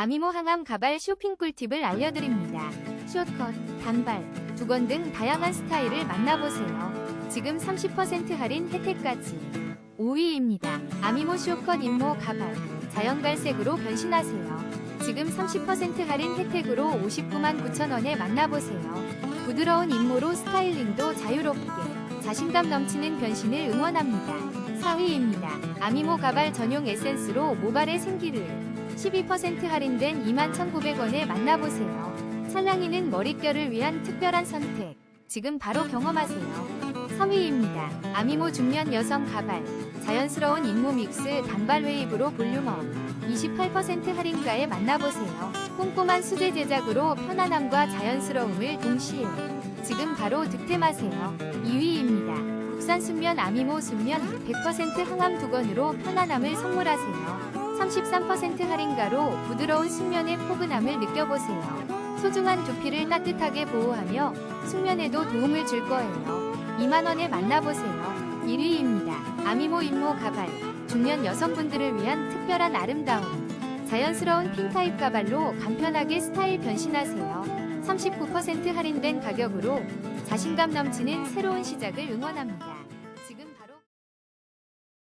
아미모 항암 가발 쇼핑 꿀팁을 알려드립니다. 숏컷, 단발, 두건 등 다양한 스타일을 만나보세요. 지금 30% 할인 혜택까지. 5위입니다. 아미모 쇼컷 인모 가발. 자연갈색으로 변신하세요. 지금 30% 할인 혜택으로 59만 9천원에 만나보세요. 부드러운 인모로 스타일링도 자유롭게 자신감 넘치는 변신을 응원합니다. 4위입니다. 아미모 가발 전용 에센스로 모발의 생기를 12% 할인된 21,900원에 만나보세요. 찰랑이는 머릿결을 위한 특별한 선택. 지금 바로 경험하세요. 3위입니다. 아미모 중년 여성 가발. 자연스러운 인모 믹스 단발 웨이브로 볼륨업. 28% 할인가에 만나보세요. 꼼꼼한 수제 제작으로 편안함과 자연스러움을 동시에. 지금 바로 득템하세요. 2위입니다. 국산 순면 아미모 순면 100% 항암 두건으로 편안함을 선물하세요. 33% 할인가로 부드러운 순면의 포근함을 느껴보세요. 소중한 두피를 따뜻하게 보호하며 숙면에도 도움을 줄 거예요. 2만원에 만나보세요. 1위입니다. 아미모 인모 가발. 중년 여성분들을 위한 특별한 아름다움. 자연스러운 핀 타입 가발로 간편하게 스타일 변신하세요. 39% 할인된 가격으로 자신감 넘치는 새로운 시작을 응원합니다.